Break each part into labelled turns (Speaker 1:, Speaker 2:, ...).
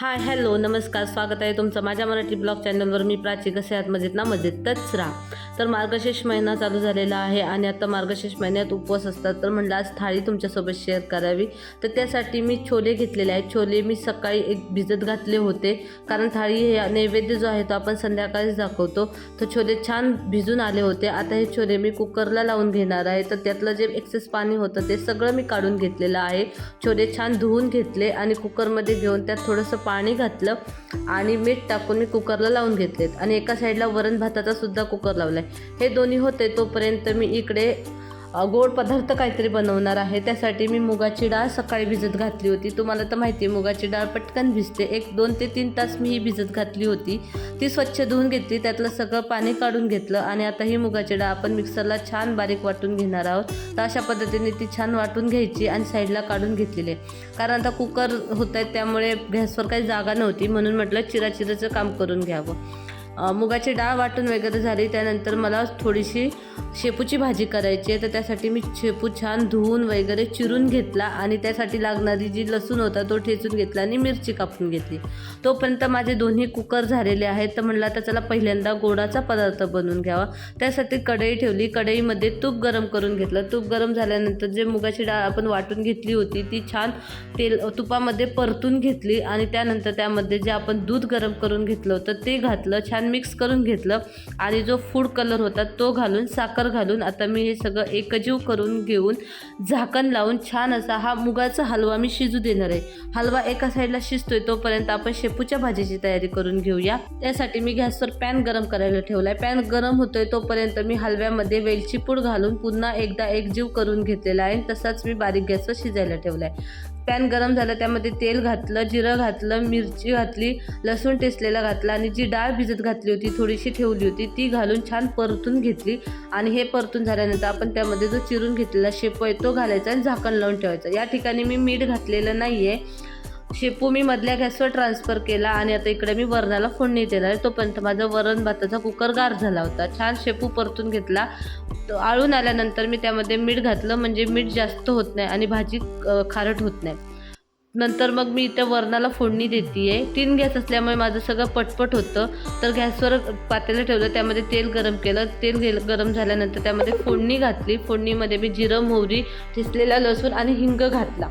Speaker 1: Hi hello नमस्कार स्वागत आहे तुमचं माझ्या मराठी ब्लॉग चॅनलवर. मी प्राची कसे आहात मजेत ना मजेतच राहा. तर मार्गशीर्ष महिना चालू झालेला आहे आणि आता मार्गशीर्ष महिन्यात उपवास असतात. तर म्हटलं आज थाळी तुमच्यासोबत शेअर करावी. तर त्यासाठी मी छोले घेतलेले आहेत. छोले मी सकाळी एक भिजत घातले होते. कारण थाळी हे नैवेद्य जो आहे तो आपण संध्याकाळीच दाखवतो. तर छोले छान भिजून आले होते. आता हे छोले मी कुकरला लावून घेणार आहे. तर त्यातलं जे एक्सेस पाणी होतं ते सगळं मी काढून घेतलेलं आहे. छोले छान धुवून घेतले आणि कुकरमध्ये घेऊन त्यात थोडंसं पाणी घातलं आणि मीठ टाकून मी कुकरला लावून घेतलेत. आणि एका साईडला वरण भाताचा सुद्धा कुकर लावला आहे हे दोन्ही होते तोपर्यंत मी इकडे गोड पदार्थ काहीतरी बनवणार आहे. त्यासाठी मी मुगाची डाळ सकाळी भिजत घातली होती. तुम्हाला तर माहिती आहे मुगाची डाळ पटकन भिजते. एक दोन ते तीन तास मी ही भिजत घातली होती. ती स्वच्छ धुवून घेतली. त्यातलं सगळं पाणी काढून घेतलं आणि आता ही मुगाची डाळ आपण मिक्सरला छान बारीक वाटून घेणार आहोत. तर अशा पद्धतीने ती छान वाटून घ्यायची आणि साईडला काढून घेतलेली आहे. कारण आता कुकर होत आहेत त्यामुळे गॅसवर काही जागा नव्हती. म्हणून म्हटलं चिराचिराचं काम करून घ्यावं. मुगाची डाळ वाटून वगैरे झाली त्यानंतर मला थोडीशी शेपूची भाजी करायची आहे तर त्यासाठी मी शेपू छान धुवून वगैरे चिरून घेतला आणि त्यासाठी लागणारी जी लसूण होता तो ठेचून घेतला आणि मिरची कापून घेतली. तोपर्यंत माझे दोन्ही कुकर झालेले आहेत तर म्हणलं आता चला पहिल्यांदा गोडाचा पदार्थ बनवून घ्यावा. त्यासाठी कढई ठेवली कढईमध्ये तूप गरम करून घेतलं. तूप गरम झाल्यानंतर जे मुगाची डाळ आपण वाटून घेतली होती ती छान तेल तुपामध्ये परतून घेतली आणि त्यानंतर त्यामध्ये जे आपण दूध गरम करून घेतलं होतं ते घातलं छान मिक्स करून घेतलं आणि जो फूड कलर होता तो घालून साखर घालून आता मी हे सगळं एकजीव करून घेऊन झाकण लावून छान असा हा मुगाचा हलवा मी शिजू देणार आहे. हलवा एका साईडला शिजतोय तोपर्यंत आपण शेपूच्या भाजीची तयारी करून घेऊया. त्यासाठी मी गॅसवर पॅन गरम करायला ठेवला आहे पॅन गरम होतोय तोपर्यंत मी हलव्यामध्ये वेलची पूड घालून पुन्हा एकदा एकजीव करून घेतलेला आहे. तसाच मी बारीक गॅसवर शिजायला ठेवला आहे पॅन गरम झालं त्यामध्ये तेल घातलं जिरं घातलं मिरची घातली लसूण टेसलेला घातला आणि जी डाळ भिजत घातली होती थोडीशी ठेवली होती ती घालून छान परतून घेतली आणि हे परतून झाल्यानंतर आपण त्यामध्ये जो चिरून घेतलेला शेप आहे तो घालायचा आणि झाकण लावून ठेवायचा. या ठिकाणी मी मीठ घातलेलं नाही आहे शेपू मी मधल्या गॅसवर ट्रान्सफर केला आणि आता इकडे मी वरणाला फोडणी देणार आहे. तोपर्यंत माझा वरण भाताचा कुकर गार झाला होता. छान शेपू परतून घेतला. तो आळून आल्यानंतर मी त्यामध्ये मीठ घातलं. म्हणजे मीठ जास्त होत नाही आणि भाजी खारट होत नाही. नंतर मग मी इथं वरणाला फोडणी देते आहे तीन गॅस असल्यामुळे माझं सगळं पटपट होतं. तर गॅसवर पातेलं ठेवलं त्यामध्ये तेल गरम केलं. तेल गरम झाल्यानंतर त्यामध्ये फोडणी घातली. फोडणीमध्ये मी जिरं मोहरी ठिसलेला लसूण आणि हिंग घातला.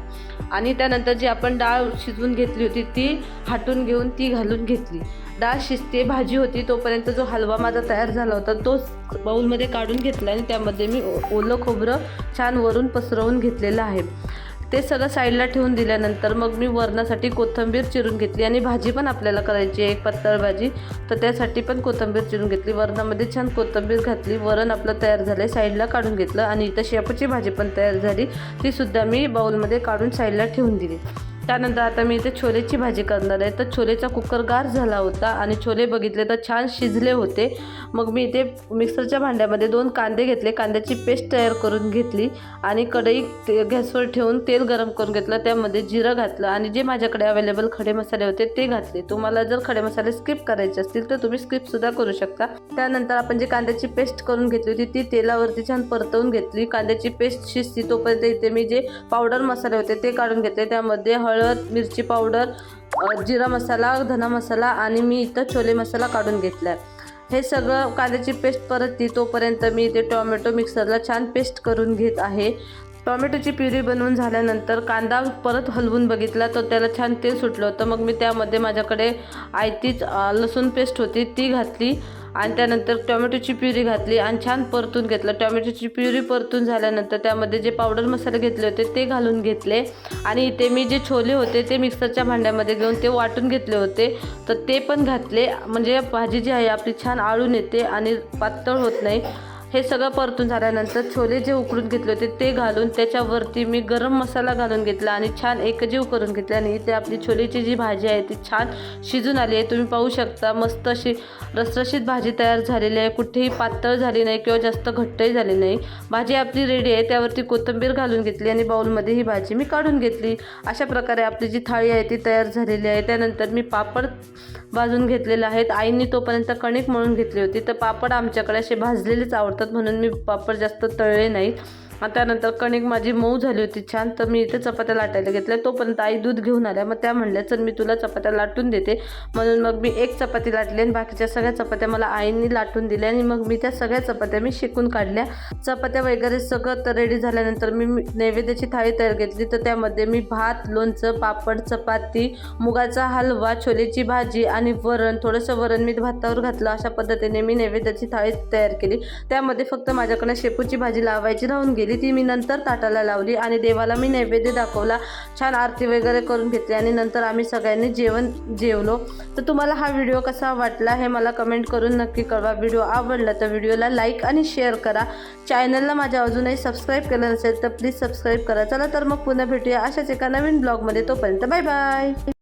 Speaker 1: आणि त्यानंतर जी आपण डाळ शिजवून घेतली होती ती हाटून घेऊन ती घालून घेतली. डाळ शिजते भाजी होती तोपर्यंत जो हलवा माझा तयार झाला होता तो बाऊलमध्ये काढून घेतला आणि त्यामध्ये मी ओलं खोबरं छान वरून पसरवून घेतलेलं आहे. ते सगळं साईडला ठेवून दिल्यानंतर मग मी वरणासाठी कोथिंबीर चिरून घेतली आणि भाजी पण आपल्याला करायची आहे एक पातळ भाजी. तर त्यासाठी पण कोथिंबीर चिरून घेतली. वरणामध्ये छान कोथिंबीर घातली. वरण आपलं तयार झालं साईडला काढून घेतलं आणि इथं शेपूची भाजी पण तयार झाली. ती सुद्धा मी बाऊलमध्ये काढून साईडला ठेवून दिली. त्यानंतर आता मी इथे छोलेची भाजी करणार आहे. तर छोलेचा कुकर गार झाला होता आणि छोले बघितले तर छान शिजले होते. मग मी इथे मिक्सरच्या भांड्यामध्ये दोन कांदे घेतले. कांद्याची पेस्ट तयार करून घेतली आणि कढई ते गॅसवर ठेवून तेल गरम करून घेतलं. त्यामध्ये जिरं घातलं आणि जे माझ्याकडे अवेलेबल खडे मसाले होते ते घातले. तुम्हाला जर खडे मसाले स्किप करायचे असतील तर तुम्ही स्किपसुद्धा करू शकता. त्यानंतर आपण जी कांद्याची पेस्ट करून घेतली होती ती तेलावरती छान परतवून घेतली. कांद्याची पेस्ट शिजती तोपर्यंत इथे मी जे पावडर मसाले होते ते काढून घेतले. त्यामध्ये हळद हळद मिरची पावडर जिरा मसाला धना मसाला आणि मी इथं छोले मसाला काढून घेतला आहे हे सगळं कांद्याची पेस्ट परतली तोपर्यंत मी इथे टोमॅटो मिक्सरला छान पेस्ट करून घेत आहे. टोमॅटोची प्युरी बनवून झाल्यानंतर कांदा परत हलवून बघितला तर त्याला छान तेल सुटलं होतं. मग मी त्यामध्ये माझ्याकडे आयतीच लसूण पेस्ट होती ती घातली. आणि त्यानंतर टोमॅटोची प्युरी घातली आणि छान परतून घेतलं. टोमॅटोची प्युरी परतून झाल्यानंतर त्यामध्ये जे पावडर मसाले घेतले होते ते घालून घेतले. आणि इथे मी जे छोले होते ते मिक्सरच्या भांड्यामध्ये घेऊन ते वाटून घेतले होते. तर ते पण घातले. म्हणजे भाजी जी आहे आपली छान आळून येते आणि पातळ होत नाही. हे सगळं परतून झाल्यानंतर छोले जे उकडून घेतले होते ते घालून त्याच्यावरती मी गरम मसाला घालून घेतला आणि छान एकजीव करून घेतला आणि इथे आपली छोलेची जी भाजी आहे ती छान शिजून आली आहे. तुम्ही पाहू शकता मस्त अशी रसरशीत भाजी तयार झालेली आहे. कुठेही पातळ झाली नाही किंवा जास्त घट्टही झाली नाही. भाजी आपली रेडी आहे त्यावरती कोथिंबीर घालून घेतली आणि बाऊलमध्ये ही भाजी मी काढून घेतली. अशा प्रकारे आपली जी थाळी आहे ती तयार झालेली आहे. त्यानंतर मी पापड भाजून घेतलेले आहेत. आईंनी तोपर्यंत कणिक मळून घेतली होती. तर पापड आमच्याकडे असे भाजलेलेच आवडतात. म्हणून मी पापड जास्त तळले नाहीत. त्यानंतर कणिक माझी मऊ झाली होती छान. तर मी इथे चपात्या लाटायला घेतल्या. तोपर्यंत आई दूध घेऊन आल्या. मग त्या म्हणल्या चल मी तुला चपात्या लाटून देते. म्हणून मग मी एक चपाती लाटली आणि बाकीच्या सगळ्या चपात्या मला आईने लाटून दिल्या आणि मग मी त्या सगळ्या चपात्या मी शेकून काढल्या. चपात्या वगैरे सगळं तर रेडी झाल्यानंतर मी मी नैवेद्याची थाळी तयार घेतली. तर त्यामध्ये मी भात लोणचं पापड चपाती मुगाचा हलवा छोलेची भाजी आणि वरण थोडंसं वरण मी भातावर घातलं. अशा पद्धतीने मी नैवेद्याची थाळी तयार केली. त्यामध्ये फक्त माझ्याकडे शेपूची भाजी लावायची राहून गेली. ती मी नंतर ताटाला लावली आणि देवाला मी नैवेद्य दाखवला. छान आरती वगैरे करून घेतली आणि नंतर आम्ही सगळ्यांनी जेवण जेवलो. तर तुम्हाला हा व्हिडिओ कसा वाटला हे मला कमेंट करून नक्की कळवा. व्हिडिओ आवडला तर व्हिडिओला लाईक आणि शेअर करा. चॅनलला माझ्या अजूनही सबस्क्राईब केलं नसेल तर प्लीज सबस्क्राईब करा. चला तर मग पुन्हा भेटूया अशाच एका नवीन ब्लॉगमध्ये. तोपर्यंत बाय बाय.